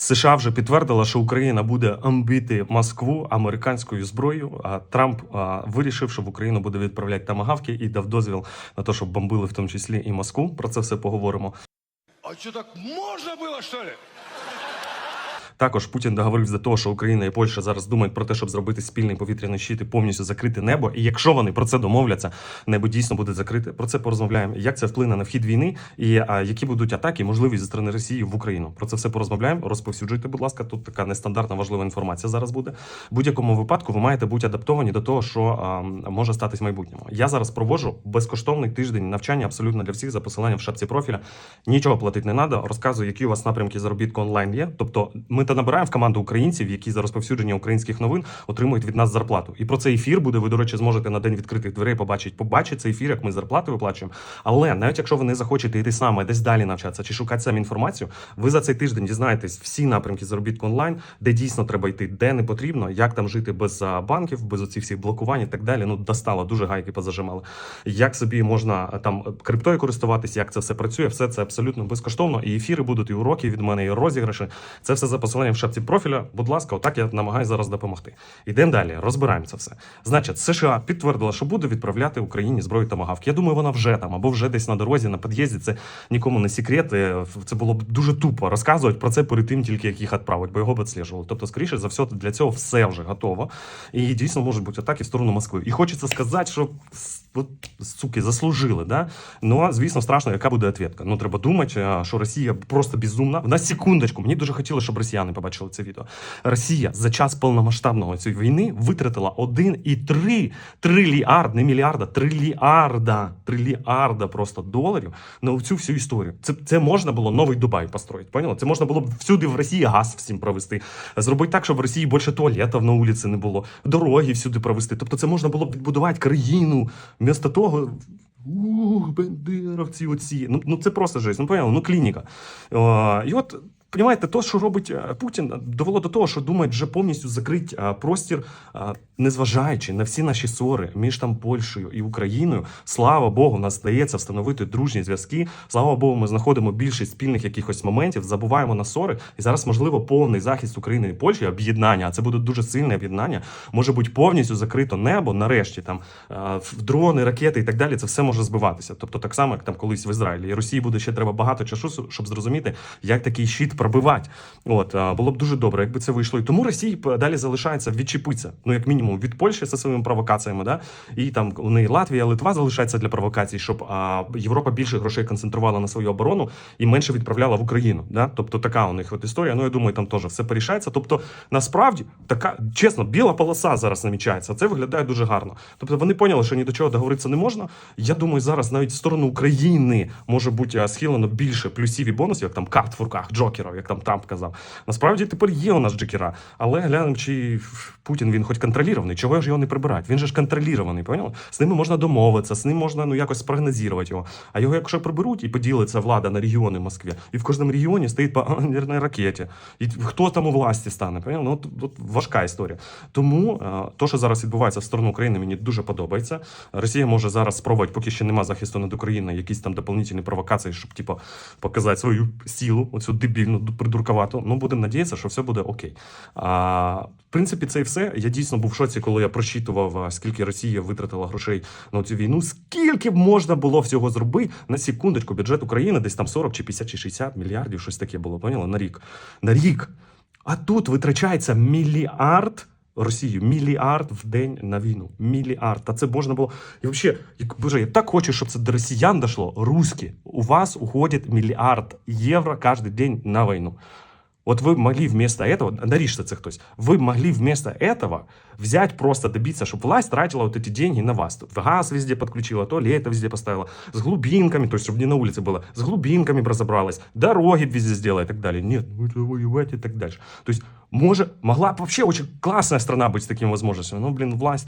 США вже підтвердила, що Україна буде амбити Москву американською зброєю. А Трамп а, вирішив, що в Україну буде відправляти тамагавки і дав дозвіл на те, щоб бомбили в тому числі і Москву. Про це все поговоримо. А що так можна було, що ли? Також Путін договорився до того, що Україна і Польща зараз думають про те, щоб зробити спільний повітряний щит і повністю закрити небо. І якщо вони про це домовляться, небо дійсно буде закрите. Про це порозмовляємо. Як це вплине на вхід війни і а, які будуть атаки, можливі зі сторони Росії в Україну. Про це все порозмовляємо. Розповсюджуйте, будь ласка. Тут така нестандартна важлива інформація зараз буде. В будь-якому випадку ви маєте бути адаптовані до того, що а, може статись в майбутньому. Я зараз проводжу безкоштовний тиждень навчання абсолютно для всіх за посиланням в шапці профіля. Нічого платити не треба. Розказую, які у вас напрямки заробітку онлайн є. Тобто, ми та набираємо в команду українців, які за розповсюдження українських новин отримують від нас зарплату. І про цей ефір буде. Ви, до речі, зможете на день відкритих дверей побачити. Побачити цей ефір, як ми зарплати виплачуємо. Але навіть якщо ви не захочете йти саме десь далі навчатися чи шукати самі інформацію, ви за цей тиждень дізнаєтесь всі напрямки заробітку онлайн, де дійсно треба йти, де не потрібно, як там жити без банків, без оцих всіх блокувань і так далі. Ну достало, дуже гайки позажимали. Як собі можна там криптою користуватись, як це все працює, все це абсолютно безкоштовно. І ефіри будуть, і уроки від мене, і розіграші. Це все за посиланням в шапці профіля. Будь ласка, отак я намагаюся зараз допомогти. Йдемо далі, розбираємо це все. Значить, США підтвердила, що буде відправляти Україні зброю тамагавки. Я думаю, вона вже там або вже десь на дорозі, на під'їзді. Це нікому не секрет. Е, Це було б дуже тупо розказувати про це перед тим, тільки як їх відправити, бо його б відслежували. Тобто, скоріше за все, для цього все вже готово. І дійсно можуть бути атаки в сторону Москви. І хочеться сказати, що от, суки заслужили. Да? Ну звісно, страшно, яка буде відповідка. Ну треба думати, що Росія просто безумна. На секундочку, мені дуже хотілося, щоб росіяни побачили це відео. Росія за час повномасштабного цієї війни витратила 1,3 трильярд, не мільярда, трильярда, трильярда просто доларів на цю всю історію. Це, це можна було новий Дубай построїти. Поняли? Це можна було б всюди в Росії газ всім провести. Зробити так, щоб в Росії більше туалетів на вулиці не було, дороги всюди провести. Тобто, це можна було б відбудувати країну. Вмісто того. Ух, бендеровці оці. Ну, ну це просто жесть. Ну, поняли? Ну, клініка. О, і от, понімаєте, то, що робить е, Путін, довело до того, що думають вже повністю закрити е, простір, е, незважаючи на всі наші ссори між там Польщею і Україною. Слава Богу, нас здається встановити дружні зв'язки. Слава Богу, ми знаходимо більшість спільних якихось моментів, забуваємо на ссори. І зараз, можливо, повний захист України і Польщі, об'єднання, а це буде дуже сильне об'єднання. Може бути повністю закрито небо. Нарешті там е, дрони, ракети і так далі. Це все може збиватися. Тобто, так само, як там колись в Ізраїлі. І Росії буде ще треба багато часу, щоб зрозуміти, як такий щит пробивати. От е, було б дуже добре, якби це вийшло. І тому Росії далі залишається відчепитися. Ну як мінімум від Польщі зі своїми провокаціями, да і там у неї Латвія, Литва залишається для провокацій, щоб а, Європа більше грошей концентрувала на свою оборону і менше відправляла в Україну. Да? Тобто така у них от історія. Ну я думаю, там теж все порішається. Тобто, насправді така чесно, біла полоса зараз намічається. Це виглядає дуже гарно. Тобто вони поняли, що ні до чого договоритися не можна. Я думаю, зараз навіть в сторону України може бути схилено більше плюсів і бонусів, як там карт в руках, джокерів, як там Трамп казав. Насправді тепер є у нас джокера, але глянемо, чи Путін він хоч контролірований. Чого ж його не прибирають? Він же ж контролірований, поняв? З ними можна домовитися, з ним можна ну якось спрогнозувати його. А його, якщо приберуть і поділиться влада на регіони в Москві, і в кожному регіоні стоїть по ядерній ракеті. І хто там у власті стане? Поняв? Ну, от важка історія. Тому е, то, що зараз відбувається в сторону України, мені дуже подобається. Росія може зараз спробувати, поки ще нема захисту над Україною, якісь там дополнительні провокації, щоб типу, показати свою силу, оцю дебільну придуркувату. Ну, будемо надіятися, що все буде окей. А, в принципі, це і все. Я дійсно був в шоці, коли я прочитував, скільки Росія витратила грошей на цю війну. Скільки б можна було всього зробити на секундочку? Бюджет України десь там 40 чи 50 чи 60 мільярдів, щось таке було. Поняли? На рік. На рік. А тут витрачається мільярд. Росію мільярд в день на війну. Мільярд. Та це можна було. І взагалі, як боже, я так хочу, щоб це до росіян дошло. Руські у вас уходить мільярд євро кожен день на війну. Вот вы могли вместо этого, наришься це хтось, вы могли вместо этого взять просто добиться, чтобы власть тратила вот эти деньги на вас. Тут газ везде подключила, туалеты везде поставила, с глубинками, то есть чтобы не на улице было, с глубинками б разобралась, дороги б везде сделала и так далее. Нет, ну это воевать и так дальше. То есть може, могла бы вообще очень классная страна быть с такими возможностями, но, блин, власть...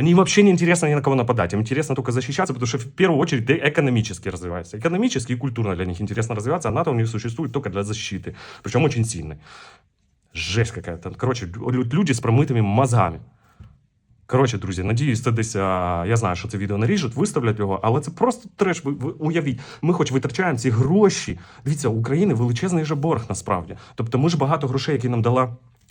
Они им вообще не интересно ни на кого нападать. Им интересно только защищаться, потому что в первую очередь ты экономически развиваешься. Экономически и культурно для них интересно развиваться, а НАТО у них существует только для защиты. Причем очень сильной. Жесть какая-то. Короче, лю- люди з промитими мозгами. Коротше, друзі, надіюсь, це десь. а, я знаю, що це відео наріжуть, виставлять його, але це просто треш. Ви, ви уявіть, ми хоч витрачаємо ці гроші. Дивіться, у України величезний же борг насправді. Тобто, ми ж багато грошей, які нам дала.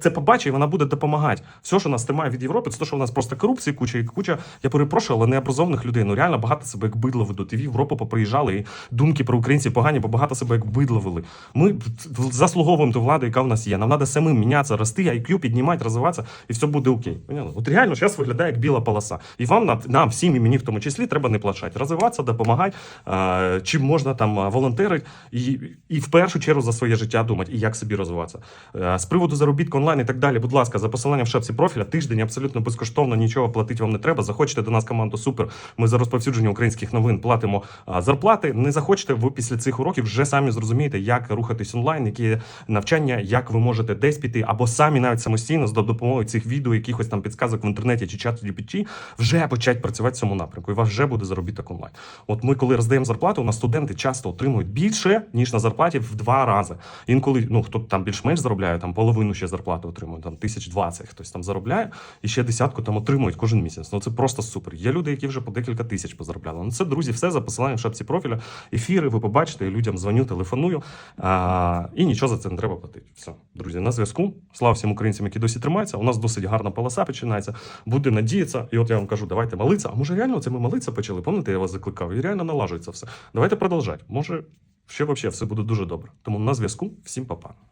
це побачить, і вона буде допомагати. Все, що нас тримає від Європи, це те, що в нас просто корупції, куча і куча. Я перепрошую, але необразованих людей. Ну реально багато себе як бидло ведуть. І в Європу поприїжджали, і думки про українців погані, бо багато себе як бидло вели. Ми заслуговуємо ту владу, яка в нас є. Нам треба самим мінятися, рости, IQ піднімати, розвиватися, і все буде окей. Поняли? От реально зараз виглядає як біла полоса. І вам нам, всім і мені в тому числі треба не плачати. Розвиватися, допомагати, чим можна там а, волонтерити, і, і в першу чергу за своє життя думати, і як собі розвиватися. З приводу заробітку онлайн і так далі, будь ласка, за посиланням в шапці профіля, тиждень абсолютно безкоштовно, нічого платити вам не треба. Захочете до нас команду супер. Ми за розповсюдження українських новин платимо зарплати. Не захочете, ви після цих уроків вже самі зрозумієте, як рухатись онлайн, які навчання, як ви можете десь піти, або самі навіть самостійно з допомогою цих відео, якихось там підсказок в інтернеті чи чату GPT, вже почати працювати в цьому напрямку. І вас вже буде заробіток онлайн. От ми, коли роздаємо зарплату, у нас студенти часто отримують більше ніж на зарплаті в два рази. Інколи ну хто там більш-менш заробляє, там половину ще зарплати отримує, там тисяч двадцять хтось там заробляє, і ще десятку там отримують кожен місяць. Ну це просто супер. Є люди, які вже по декілька тисяч позаробляли. Ну це друзі, все за посиланням в шапці профіля. Ефіри, ви побачите, я людям дзвоню, телефоную. А, і нічого за це не треба платити. Все, друзі, на зв'язку. Слава всім українцям, які досі тримаються. У нас досить гарна полоса починається. Буде надіятися. І от я вам кажу, давайте молитися. А може реально це ми молитися почали? Пам'ятаєте, я вас закликав? І реально налажується все. Давайте продовжати. Може, ще взагалі все буде дуже добре. Тому на зв'язку. Всім па-па.